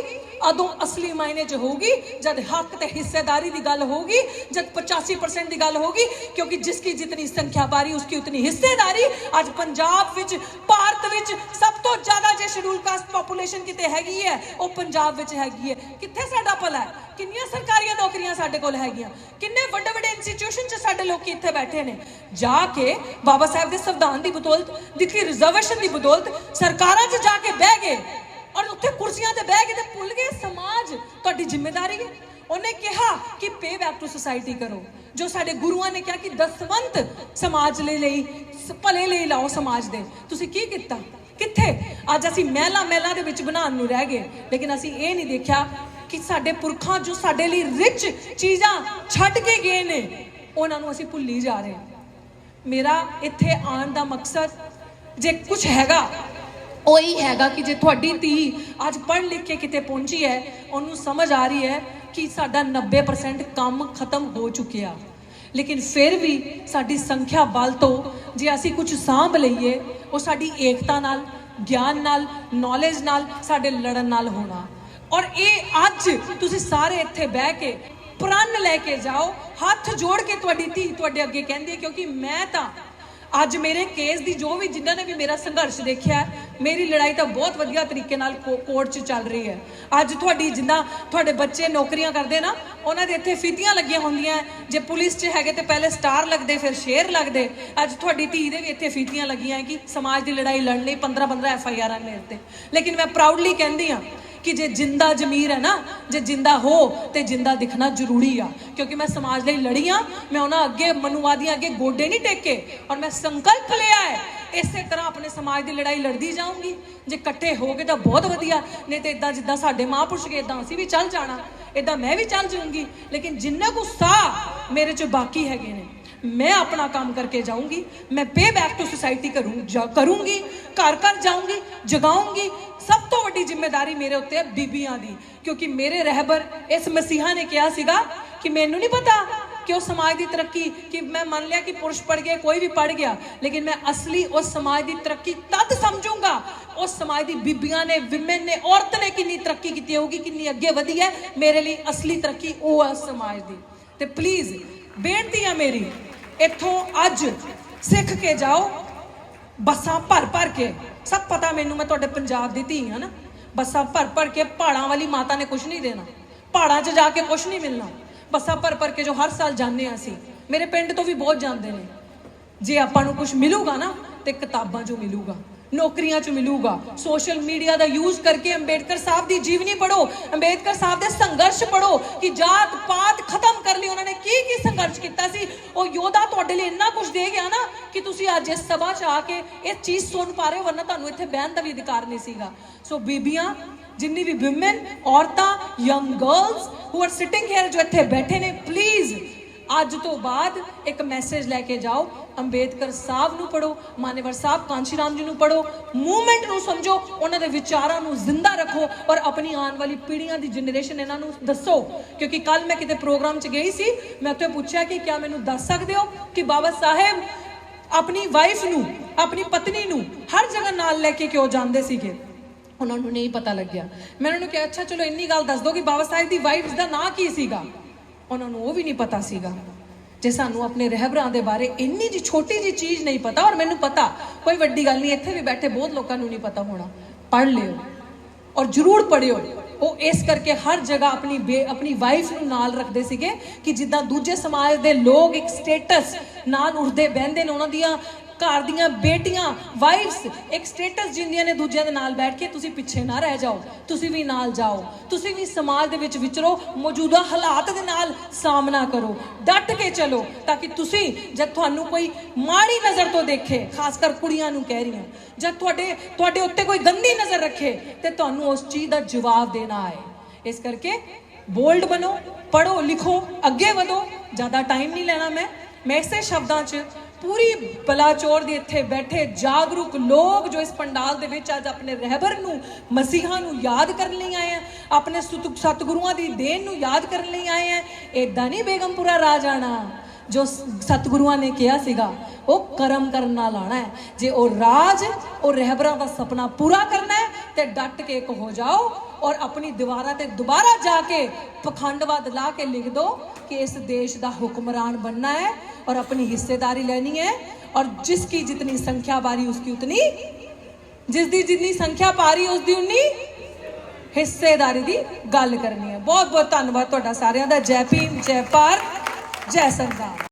ਉਦੋਂ ਅਸਲੀ ਮਾਇਨੇ 'ਚ ਹੋਊਗੀ ਜਦ ਹੱਕ ਤੇ ਹਿੱਸੇਦਾਰੀ ਦੀ ਗੱਲ ਹੋਊਗੀ, ਜਦ 85% ਦੀ ਗੱਲ ਹੋਊਗੀ, ਕਿਉਂਕਿ ਜਿਸ ਕੀ ਜਿਤਨੀ ਸੰਖਿਆ ਬਾਰੀ ਉਸकी ਉਤਨੀ ਹਿੱਸੇਦਾਰੀ ਅੱਜ ਪੰਜਾਬ ਵਿੱਚ, ਭਾਰਤ ਵਿੱਚ ਸਭ ਤੋਂ ਜ਼ਿਆਦਾ ਜੇ ਸ਼ਡਿਊਲ ਕਾਸਟ ਪੋਪੂਲੇਸ਼ਨ ਕਿਤੇ ਹੈਗੀ ਹੈ, ਉਹ ਪੰਜਾਬ ਵਿੱਚ ਹੈਗੀ ਹੈ। ਕਿੱਥੇ ਸਾਡਾ ਭਲਾ ਹੈ? ਕਿੰਨੀਆਂ ਸਰਕਾਰੀਆਂ ਨੌਕਰੀਆਂ ਸਾਡੇ ਕੋਲ ਹੈਗੀਆਂ? ਕਿੰਨੇ ਵੱਡੇ ਵੱਡੇ ਇੰਸਟੀਟਿਊਸ਼ਨ 'ਚ ਸਾਡੇ ਲੋਕੀ ਇੱਥੇ ਬੈਠੇ ਨੇ? ਜਾ ਕੇ ਬਾਬਾ ਸਾਹਿਬ ਦੇ ਸੰਵਿਧਾਨ ਦੀ ਬਦੌਲਤ, ਦਿੱਤੀ ਰਿਜ਼ਰਵੇਸ਼ਨ ਦੀ ਬਦੌਲਤ, ਸਰਕਾਰਾਂ 'ਚ ਜਾ ਕੇ ਬਹਿ ਗਏ ਔਰ ਉੱਥੇ ਕੁਰਸੀਆਂ ਤੇ ਬਹਿ ਕੇ ਤੇ ਭੁੱਲ ਗਏ, ਸਮਾਜ ਤੁਹਾਡੀ ਜ਼ਿੰਮੇਵਾਰੀ ਹੈ। ਉਹਨੇ ਕਿਹਾ ਕਿ ਪੇ ਬੈਕ ਟੂ ਸੋਸਾਇਟੀ ਕਰੋ। ਜੋ ਸਾਡੇ ਗੁਰੂਆਂ ਨੇ ਕਿਹਾ ਕਿ ਦਸਵੰਤ ਸਮਾਜ ਲਈ ਲਈ ਭਲੇ ਲਈ ਲਾਓ ਸਮਾਜ ਦੇ। ਤੁਸੀਂ ਕੀ ਕੀਤਾ? ਕਿੱਥੇ? ਅੱਜ ਅਸੀਂ ਮਹਿਲਾ ਮਹਿਲਾ ਦੇ ਵਿੱਚ ਬਣਾਉਣ ਨੂੰ ਰਹਿ ਗਏ। ਲੇਕਿਨ ਅਸੀਂ ਇਹ ਨਹੀਂ ਦੇਖਿਆ ਕਿ ਸਾਡੇ ਪੁਰਖਾਂ ਜੋ ਸਾਡੇ ਲਈ ਰਿਚ ਚੀਜ਼ਾਂ ਛੱਡ ਕੇ ਗਏ ਨੇ, ਉਹਨਾਂ ਨੂੰ ਅਸੀਂ ਭੁੱਲੀ ਜਾ ਰਹੇ ਹਾਂ। ਮੇਰਾ ਇੱਥੇ ਆਉਣ ਦਾ ਮਕਸਦ ਜੇ ਕੁਝ ਹੈਗਾ, ਉਹ ਹੀ ਹੈਗਾ ਕਿ ਜੇ ਤੁਹਾਡੀ ਧੀ ਅੱਜ ਪੜ੍ਹ ਲਿਖ ਕੇ ਕਿਤੇ ਪਹੁੰਚੀ ਹੈ, ਉਹਨੂੰ ਸਮਝ ਆ ਰਹੀ ਹੈ ਕਿ ਸਾਡਾ 90% ਕੰਮ ਖਤਮ ਹੋ ਚੁੱਕਿਆ। ਲੇਕਿਨ ਫਿਰ ਵੀ ਸਾਡੀ ਸੰਖਿਆ ਬਲ ਤੋਂ ਜੇ ਅਸੀਂ ਕੁਝ ਸਾਂਭ ਲਈਏ, ਉਹ ਸਾਡੀ ਏਕਤਾ ਨਾਲ, ਗਿਆਨ ਨਾਲ ਨੌਲੇਜ ਨਾਲ ਸਾਡੇ ਲੜਨ ਨਾਲ ਹੋਣਾ। ਔਰ ਇਹ ਅੱਜ ਤੁਸੀਂ ਸਾਰੇ ਇੱਥੇ ਬਹਿ ਕੇ ਪ੍ਰਣ ਲੈ ਕੇ ਜਾਓ, ਹੱਥ ਜੋੜ ਕੇ ਤੁਹਾਡੀ ਧੀ ਤੁਹਾਡੇ ਅੱਗੇ ਕਹਿੰਦੀ ਹੈ, ਕਿਉਂਕਿ ਮੈਂ ਤਾਂ ਅੱਜ ਮੇਰੇ ਕੇਸ ਦੀ ਜੋ ਵੀ ਜਿਨ੍ਹਾਂ ਨੇ ਵੀ ਮੇਰਾ ਸੰਘਰਸ਼ ਦੇਖਿਆ ਮੇਰੀ ਲੜਾਈ ਤਾਂ ਬਹੁਤ ਵਧੀਆ ਤਰੀਕੇ ਨਾਲ ਕੋਰਟ 'ਚ ਚੱਲ ਰਹੀ ਹੈ। ਅੱਜ ਤੁਹਾਡੀ ਜਿੰਨਾ ਤੁਹਾਡੇ ਬੱਚੇ ਨੌਕਰੀਆਂ ਕਰਦੇ ਨਾ, ਉਹਨਾਂ ਦੇ ਇੱਥੇ ਫੀਤੀਆਂ ਲੱਗੀਆਂ ਹੁੰਦੀਆਂ ਜੇ ਪੁਲਿਸ 'ਚ ਹੈਗੇ ਤੇ ਪਹਿਲੇ ਸਟਾਰ ਲੱਗਦੇ, ਫਿਰ ਸ਼ੇਰ ਲੱਗਦੇ। ਅੱਜ ਤੁਹਾਡੀ ਧੀ ਦੇ ਵੀ ਇੱਥੇ ਫੀਤੀਆਂ ਲੱਗੀਆਂ ਕਿ ਸਮਾਜ ਦੀ ਲੜਾਈ ਲੜਨ ਲਈ 15 15 ਐਫ ਆਈ ਆਰਾਂ ਮੇਰੇ ਤੇ। ਲੇਕਿਨ ਮੈਂ ਪ੍ਰਾਊਡਲੀ ਕਹਿੰਦੀ ਆ ਕਿ ਜੇ ਜਿੰਦਾ ਜ਼ਮੀਰ ਹੈ ਨਾ, ਜੇ ਜਿੰਦਾ ਹੋ ਤੇ ਜਿੰਦਾ ਦਿਖਣਾ ਜ਼ਰੂਰੀ ਆ। ਕਿਉਂਕਿ ਮੈਂ ਸਮਾਜ ਲਈ ਲੜੀ ਆ, ਮੈਂ ਉਹਨਾਂ ਅੱਗੇ ਮਨੂਵਾਦੀਆਂ ਅੱਗੇ ਗੋਡੇ ਨਹੀਂ ਟੇਕੇ ਔਰ ਮੈਂ ਸੰਕਲਪ ਲਿਆ ਹੈ। ਇਸੇ ਤਰ੍ਹਾਂ ਆਪਣੇ ਸਮਾਜ ਦੀ ਲੜਾਈ ਲੜਦੀ ਜਾਊਂਗੀ। ਜੇ ਇਕੱਠੇ ਹੋ ਗਏ ਤਾਂ ਬਹੁਤ ਵਧੀਆ, ਨਹੀਂ ਤੇ ਇਦਾਂ ਜਿੱਦਾਂ ਸਾਡੇ ਮਹਾਂਪੁਰਸ਼ ਗਏ ਇਦਾਂ ਅਸੀਂ ਵੀ ਚੱਲ ਜਾਣਾ ਇਦਾਂ ਮੈਂ ਵੀ ਚੱਲ ਜਾਊਂਗੀ। ਲੇਕਿਨ ਜਿੰਨਾ ਕੁ ਸਾਹ ਮੇਰੇ ਚ ਬਾਕੀ ਹੈਗੇ ਨੇ ਮੈਂ ਆਪਣਾ ਕੰਮ ਕਰਕੇ ਜਾਊਂਗੀ, ਮੈਂ ਪੇ ਬੈਕ ਟੂ ਸੁਸਾਇਟੀ ਕਰੂੰ, ਜਾ, ਕਰੂੰਗੀ, ਘਰ ਘਰ ਜਾਊਂਗੀ, ਜਗਾਊਂਗੀ। ਸਭ ਤੋਂ ਵੱਡੀ ਜ਼ਿੰਮੇਵਾਰੀ ਮੇਰੇ ਉੱਤੇ ਹੈ ਬੀਬੀਆਂ ਦੀ, ਕਿਉਂਕਿ ਮੇਰੇ ਰਹਿਬਰ ਇਸ ਮਸੀਹਾ ਨੇ ਕਿਹਾ ਸੀਗਾ ਕਿ ਮੈਨੂੰ ਨਹੀਂ ਪਤਾ ਕਿ ਉਹ ਸਮਾਜ ਦੀ ਤਰੱਕੀ, ਕਿ ਮੈਂ ਮੰਨ ਲਿਆ ਕਿ ਪੁਰਸ਼ ਪੜ ਗਿਆ, ਕੋਈ ਵੀ ਪੜ ਗਿਆ, ਲੇਕਿਨ ਮੈਂ ਅਸਲੀ ਉਸ ਸਮਾਜ ਦੀ ਤਰੱਕੀ ਤਦ ਸਮਝੂੰਗਾ, ਉਸ ਸਮਾਜ ਦੀ ਬੀਬੀਆਂ ਨੇ ਵਿਮਨ ਨੇ, ਔਰਤ ਨੇ ਕਿੰਨੀ ਤਰੱਕੀ ਕੀਤੀ ਹੋਊਗੀ, ਕਿੰਨੀ ਅੱਗੇ ਵਧੀ ਹੈ, ਮੇਰੇ ਲਈ ਅਸਲੀ ਤਰੱਕੀ ਉਹ ਹੈ ਸਮਾਜ ਦੀ। ਤੇ ਪਲੀਜ਼ ਬੇਨਤੀ ਆ ਮੇਰੀ ਇੱਥੋਂ ਅੱਜ ਸਿੱਖ ਕੇ ਜਾਓ, ਬੱਸਾਂ ਭਰ ਭਰ ਕੇ। ਸਭ ਪਤਾ ਮੈਨੂੰ, ਮੈਂ ਤੁਹਾਡੇ ਪੰਜਾਬ ਦੀ ਧੀ ਹਾਂ ਨਾ। ਬੱਸਾਂ ਭਰ ਭਰ ਕੇ ਪਹਾੜਾਂ ਵਾਲੀ ਮਾਤਾ ਨੇ ਕੁਝ ਨਹੀਂ ਦੇਣਾ। ਪਹਾੜਾਂ 'ਚ ਜਾ ਕੇ ਕੁਝ ਨਹੀਂ ਮਿਲਣਾ। ਬੱਸਾਂ ਭਰ ਭਰ ਕੇ ਜੋ ਹਰ ਸਾਲ ਜਾਂਦੇ ਹਾਂ ਅਸੀਂ, ਮੇਰੇ ਪਿੰਡ ਤੋਂ ਵੀ ਬਹੁਤ ਜਾਂਦੇ ਨੇ। ਜੇ ਆਪਾਂ ਨੂੰ ਕੁਝ ਮਿਲੂਗਾ ਨਾ, ਤੇ ਕਿਤਾਬਾਂ 'ਚੋਂ ਮਿਲੂਗਾ। ਨੌਕਰੀਆਂ 'ਚ ਮਿਲੂਗਾ। ਸੋਸ਼ਲ ਮੀਡੀਆ ਦਾ ਯੂਜ਼ ਕਰਕੇ ਅੰਬੇਡਕਰ ਸਾਹਿਬ ਦੀ ਜੀਵਨੀ ਪੜੋ ਅੰਬੇਡਕਰ ਸਾਹਿਬ ਦੇ ਸੰਘਰਸ਼ ਪੜੋ ਕਿ ਜਾਤ ਪਾਤ ਖਤਮ ਕਰਨ ਲਈ ਉਹਨਾਂ ਨੇ ਕੀ ਕੀ ਸੰਘਰਸ਼ ਕੀਤਾ ਸੀ। ਉਹ ਯੋਧਾ ਤੁਹਾਡੇ ਲਈ ਇੰਨਾ ਕੁਝ ਦੇ ਗਿਆ ਨਾ ਕਿ ਤੁਸੀਂ ਅੱਜ ਇਸ ਸਭਾ 'ਚ ਆ ਕੇ ਇਹ ਚੀਜ਼ ਸੁਣ ਪਾ ਰਹੇ ਹੋ, ਵਰਨਾ ਤੁਹਾਨੂੰ ਇੱਥੇ ਬਹਿਣ ਦਾ ਵੀ ਅਧਿਕਾਰ ਨਹੀਂ ਸੀਗਾ। ਸੋ ਬੀਬੀਆਂ, ਜਿੰਨੀ ਵੀ ਵਿਮਨ ਔਰਤਾਂ young girls who are sitting here ਜੋ ਇੱਥੇ ਬੈਠੇ ਨੇ ਪਲੀਜ਼ ਅੱਜ ਤੋਂ ਬਾਅਦ ਇੱਕ ਮੈਸੇਜ ਲੈ ਕੇ ਜਾਓ। ਅੰਬੇਦਕਰ ਸਾਹਿਬ ਨੂੰ ਪੜੋ ਮਾਨੇਵਰ ਸਾਹਿਬ, ਕਾਂਸ਼ੀ ਰਾਮ ਜੀ ਨੂੰ ਪੜੋ ਮੂਵਮੈਂਟ ਨੂੰ ਸਮਝੋ, ਉਹਨਾਂ ਦੇ ਵਿਚਾਰਾਂ ਨੂੰ ਜ਼ਿੰਦਾ ਰੱਖੋ ਔਰ ਆਪਣੀ ਆਉਣ ਵਾਲੀ ਪੀੜ੍ਹੀਆਂ ਦੀ ਜਨਰੇਸ਼ਨ ਇਹਨਾਂ ਨੂੰ ਦੱਸੋ। ਕਿਉਂਕਿ ਕੱਲ ਮੈਂ ਕਿਤੇ ਪ੍ਰੋਗਰਾਮ 'ਚ ਗਈ ਸੀ, ਮੈਂ ਉੱਥੇ ਪੁੱਛਿਆ ਕਿ ਕਿਆ ਮੈਨੂੰ ਦੱਸ ਸਕਦੇ ਹੋ ਕਿ ਬਾਬਾ ਸਾਹਿਬ ਆਪਣੀ ਵਾਈਫ ਨੂੰ, ਆਪਣੀ ਪਤਨੀ ਨੂੰ ਹਰ ਜਗ੍ਹਾ ਨਾਲ ਲੈ ਕੇ ਕਿਉਂ ਜਾਂਦੇ ਸੀਗੇ? ਉਹਨਾਂ ਨੂੰ ਨਹੀਂ ਪਤਾ ਲੱਗਿਆ। ਮੈਂ ਉਹਨਾਂ ਨੂੰ ਕਿਹਾ, ਅੱਛਾ, ਚਲੋ ਇੰਨੀ ਗੱਲ ਦੱਸ ਦਿਓ ਕਿ ਬਾਬਾ ਸਾਹਿਬ ਦੀ ਵਾਈਫ ਦਾ ਨਾਂ ਕੀ ਸੀਗਾ? ਉਹਨਾਂ ਨੂੰ ਉਹ ਵੀ ਨਹੀਂ ਪਤਾ ਸੀਗਾ ਜੇ ਸਾਨੂੰ ਆਪਣੇ ਰਹਿਬਰਾਂ ਦੇ ਬਾਰੇ ਇੰਨੀ ਜੀ ਛੋਟੀ ਜੀ ਚੀਜ਼ ਨਹੀਂ ਪਤਾ, ਔਰ ਮੈਨੂੰ ਪਤਾ, ਕੋਈ ਵੱਡੀ ਗੱਲ ਨਹੀਂ, ਇੱਥੇ ਵੀ ਬੈਠੇ ਬਹੁਤ ਲੋਕਾਂ ਨੂੰ ਨਹੀਂ ਪਤਾ ਹੋਣਾ। ਪੜ੍ਹ ਲਿਓ ਔਰ ਜਰੂਰ ਪੜਿਓ ਉਹ ਇਸ ਕਰਕੇ ਹਰ ਜਗ੍ਹਾ ਆਪਣੀ ਬੇ- ਆਪਣੀ ਵਾਈਫ ਨੂੰ ਨਾਲ ਰੱਖਦੇ ਸੀਗੇ ਕਿ ਜਿੱਦਾਂ ਦੂਜੇ ਸਮਾਜ ਦੇ ਲੋਕ ਇੱਕ ਸਟੇਟਸ ਨਾਲ ਉੱਠਦੇ ਬਹਿੰਦੇ ਨੇ ਉਹਨਾਂ ਦੀਆਂ ਘਰ ਦੀਆਂ ਬੇਟੀਆਂ ਵਾਈਫਸ ਇੱਕ ਸਟੇਟਸ ਜਿੰਦੀਆਂ ਨੇ ਦੂਜਿਆਂ ਦੇ ਨਾਲ ਬੈਠ ਕੇ ਤੁਸੀਂ ਪਿੱਛੇ ਨਾ ਰਹਿ ਜਾਓ, ਤੁਸੀਂ ਵੀ ਨਾਲ ਜਾਓ, ਤੁਸੀਂ ਵੀ ਸਮਾਜ ਦੇ ਵਿੱਚ ਵਿਚਰੋ, ਮੌਜੂਦਾ ਹਾਲਾਤ ਦੇ ਨਾਲ ਸਾਹਮਣਾ ਕਰੋ, ਡਟ ਕੇ ਚਲੋ ਤਾਂ ਕਿ ਤੁਸੀਂ ਜਦ ਤੁਹਾਨੂੰ ਕੋਈ ਮਾੜੀ ਨਜ਼ਰ ਤੋਂ ਦੇਖੇ ਖਾਸ ਕਰ ਕੁੜੀਆਂ ਨੂੰ ਕਹਿ ਰਹੀ ਹਾਂ ਜਦ ਤੁਹਾਡੇ ਤੁਹਾਡੇ ਉੱਤੇ ਕੋਈ ਗੰਦੀ ਨਜ਼ਰ ਰੱਖੇ, ਤੇ ਤੁਹਾਨੂੰ ਉਸ ਚੀਜ਼ ਦਾ ਜਵਾਬ ਦੇਣਾ ਆਏ। ਇਸ ਕਰਕੇ ਬੋਲਡ ਬਣੋ ਪੜੋ ਲਿਖੋ, ਅੱਗੇ ਵਧੋ, ਜ਼ਿਆਦਾ ਟਾਈਮ ਨਹੀਂ ਲੈਣਾ ਮੈਂ ਮੈਂ ਇਸੇ ਸ਼ਬਦਾਂ 'ਚ ਪੂਰੀ ਬਲਾਚੌਰ ਦੇ ਇੱਥੇ ਬੈਠੇ ਜਾਗਰੂਕ ਲੋਕ ਜੋ ਇਸ ਪੰਡਾਲ ਦੇ ਵਿੱਚ ਅੱਜ ਆਪਣੇ ਰਹਿਬਰ ਨੂੰ, ਮਸੀਹਾ ਨੂੰ ਯਾਦ ਕਰਨ ਲਈ ਆਏ ਆ, ਆਪਣੇ ਸਤਿ- ਸਤਿਗੁਰੂਆਂ ਦੀ ਦੇਣ ਨੂੰ ਯਾਦ ਕਰਨ ਲਈ ਆਏ ਆ ਏਦਾਂ ਨਹੀਂ ਬੇਗਮਪੁਰਾ ਰਾਜ ਆਣਾ ਜੋ ਸਤਿਗੁਰੂਆਂ ਨੇ ਕਿਹਾ ਸੀਗਾ, ਉਹ ਕਰਮ ਕਰਨ ਨਾਲ ਆਣਾ ਹੈ। ਜੇ ਉਹ ਰਾਜ, ਉਹ ਰਹਿਬਰਾਂ ਦਾ ਸੁਪਨਾ ਪੂਰਾ ਕਰਨਾ ਹੈ, ਤੇ ਡਟ ਕੇ ਇੱਕ ਹੋ ਜਾਓ ਔਰ ਆਪਣੀ ਦੀਵਾਰਾਂ ਤੇ ਦੁਬਾਰਾ ਜਾ ਕੇ ਪਖੰਡਵਾਦ ਲਾ ਕੇ ਲਿਖ ਦੋ ਕਿ ਇਸ ਦੇਸ਼ ਦਾ ਹੁਕਮਰਾਨ ਬੰਨਾ ਹੈ ਔਰ ਆਪਣੀ ਹਿੱਸੇਦਾਰੀ ਲੈਣੀ ਹੈ ਔਰ ਜਿਸ ਕੀ ਜਿਤਨੀ ਸੰਖਿਆ ਬਾਰੀ ਉਸ ਕੀ ਉਤਨੀ, ਜਿਸ ਦੀ ਜਿੰਨੀ ਸੰਖਿਆ ਪਾਰੀ ਉਸ ਦੀ ਉਨੀ ਹਿੱਸੇਦਾਰੀ ਦੀ ਗੱਲ ਕਰਨੀ ਹੈ। ਬਹੁਤ ਬਹੁਤ ਧੰਨਵਾਦ ਤੁਹਾਡਾ ਸਾਰਿਆਂ ਦਾ। ਜੈ ਭੀਮ, ਜੈ ਭਾਰਤ, ਜੈ ਸੰਵਿਧਾਨ